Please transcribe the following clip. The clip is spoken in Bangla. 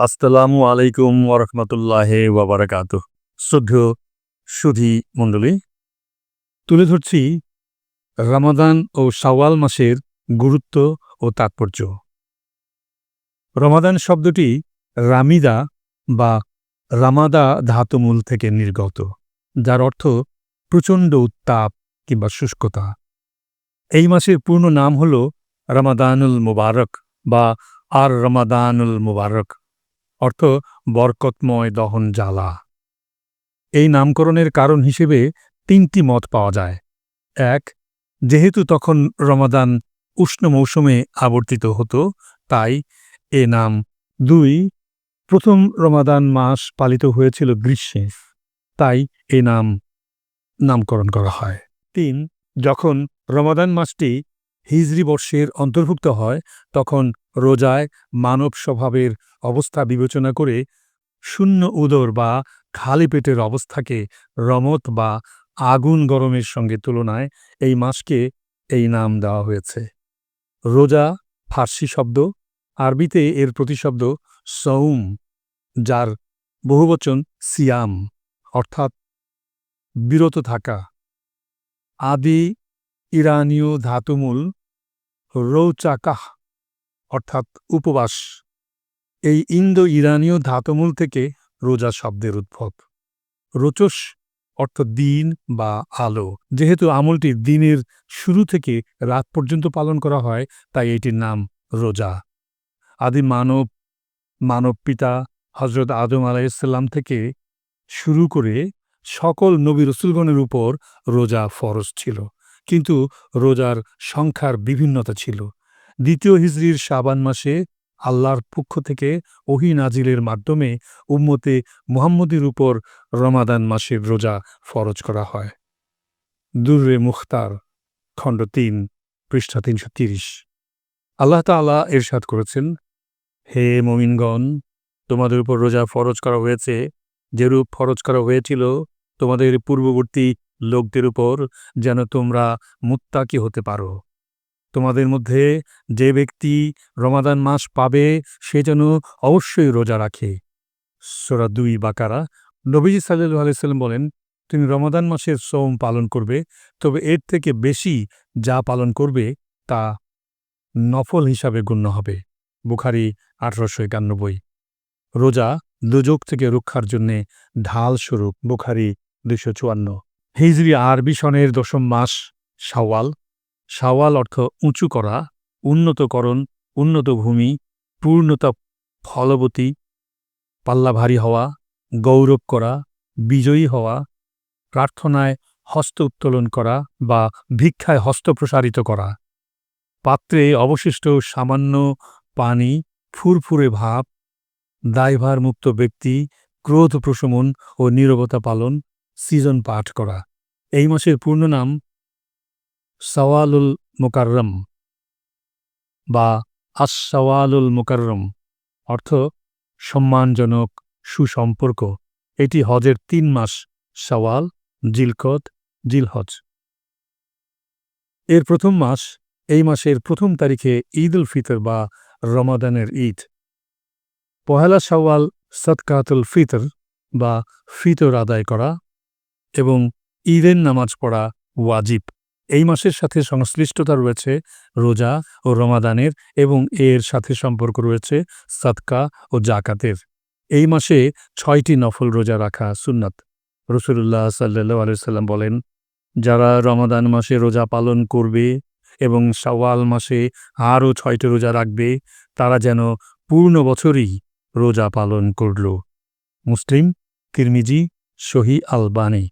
আসসালামু আলাইকুম ওরহমতুল্লাহ ওয়াবারাকাত শ্রদ্ধেয় সুধি মণ্ডলী, তুলে ধরছি রমাদান ও শাওয়াল মাসের গুরুত্ব ও তাৎপর্য। রমাদান শব্দটি রামিদা বা রামাদা ধাতুমূল থেকে নির্গত, যার অর্থ প্রচণ্ড উত্তাপ কিংবা শুষ্কতা। এই মাসের পূর্ণ নাম হল রমাদানুল মুবারক বা আর রমাদানুল মুবারক। অর্থ বরকতময় দহন জ্বালা। এই নামকরণের কারণ হিসেবে তিনটি মত পাওয়া যায়। এক, যেহেতু তখন রমাদান উষ্ণ মৌসুমে আবর্তিত হতো, তাই এ নাম। দুই, প্রথম রমাদান মাস পালিত হয়েছিল গ্রীষ্মে, তাই এ নাম নামকরণ করা হয়। তিন, যখন রমাদান মাসটি হিজরি বর্ষের অন্তর্ভুক্ত হয়, তখন রোজায় মানব স্বভাবের অবস্থা বিবেচনা করে শূন্য উদর বা খালি পেটের অবস্থাকে রমত বা আগুন গরমের সঙ্গে তুলনায় এই মাসকে এই নাম দেওয়া হয়েছে। রোজা ফার্সি শব্দ, আরবিতে এর প্রতিশব্দ সৌম, যার বহুবচন সিয়াম, অর্থাৎ বিরত থাকা। আদি ইরানীয় ধাতুমূল রৌচাকাহ অর্থাৎ উপবাস। এই ইন্দো ইরানীয় ধাতমূল থেকে রোজা শব্দের উদ্ভব। রোচস অর্থ দিন বা আলো। যেহেতু আমলটি দিনের শুরু থেকে রাত পর্যন্ত পালন করা হয়, তাই এটির নাম রোজা। আদি মানব মানব পিতা হজরত আদম আলাইসাল্লাম থেকে শুরু করে সকল নবী রসুলগণের উপর রোজা ফরজ ছিল। কিন্তু রোজার সংখ্যার বিভিন্নতা ছিল। দ্বিতীয় হিজরির শাবান মাসে আল্লাহর পক্ষ থেকে ওহি নাজিলের মাধ্যমে উম্মতে মুহাম্মদের উপর রমাদান মাসের রোজা ফরজ করা হয়। দুর্রে মুখতার, খণ্ড তিন, পৃষ্ঠা তিনশো তিরিশ। আল্লাহ তাআলা এরশাদ করেছেন, হে মমিনগণ, তোমাদের উপর রোজা ফরজ করা হয়েছে যেরূপ ফরজ করা হয়েছিল, তোমাদের পূর্ববর্তী লোকদের উপর যেন তোমরা মুত্তাকি হতে পারো। তোমাদের মধ্যে যে ব্যক্তি রমাদান মাস পাবে, সে যেন অবশ্যই রোজা রাখে। সোরা দুই বাকারা। নবীজি সাল্লু আলাইসাল্লাম বলেন তুমি রমাদান মাসের সোম পালন করবে, তবে এর থেকে বেশি যা পালন করবে, তা নফল হিসাবে গণ্য হবে। বুখারি আঠারোশো একানব্বই। রোজা দুযোগ থেকে রক্ষার জন্যে ঢাল স্বরূপ, বুখারি দুশো চুয়ান্ন। হিজরি আরবি সনের দশম মাস শাওয়াল। শাওয়াল অর্থ উঁচু করা, উন্নতকরণ উন্নত ভূমি পূর্ণতা, ফলবতী, পাল্লা ভারী হওয়া, গৌরব করা, বিজয়ী হওয়া, প্রার্থনায় হস্ত উত্তোলন করা বা ভিক্ষায় হস্ত প্রসারিত করা। পাত্রে অবশিষ্ট সামান্য পানি, ফুরফুরে ভাব, দায়ভার মুক্ত ব্যক্তি, ক্রোধ প্রশমন ও নীরবতা পালন, সিজন পাঠ করা। এই মাসের পূর্ণ নাম সওয়ালুল মোকাররম বা আশাওয়ালুল মোকাররম, অর্থ সম্মানজনক সুসম্পর্ক। এটি হজের তিন মাস, সওয়াল জিলকত জিলহজ। এর প্রথম মাস, এই মাসের প্রথম তারিখে ঈদ উল ফিতর বা রমাদানের ঈদ। পহেলা সওয়াল সৎকাতুল ফিতর বা ফিতর আদায় করা এবং ঈদের নামাজ পড়া ওয়াজিব। এই মাসের সাথে সংশ্লিষ্টতা রয়েছে রোজা ও রমাদানের এবং এর সাথে সম্পর্ক রয়েছে সৎকা ও জাকাতের। এই মাসে ছয়টি নফল রোজা রাখা সুন্নাত। রসুল্লাহ সাল্লু আলাইসাল্লাম বলেন, যারা রমাদান মাসে রোজা পালন করবে এবং শাওয়াল মাসে আরও ছয়টি রোজা রাখবে, তারা যেন পূর্ণ বছরই রোজা পালন করল। মুসলিম, তিরমিজি সহি আলবানি।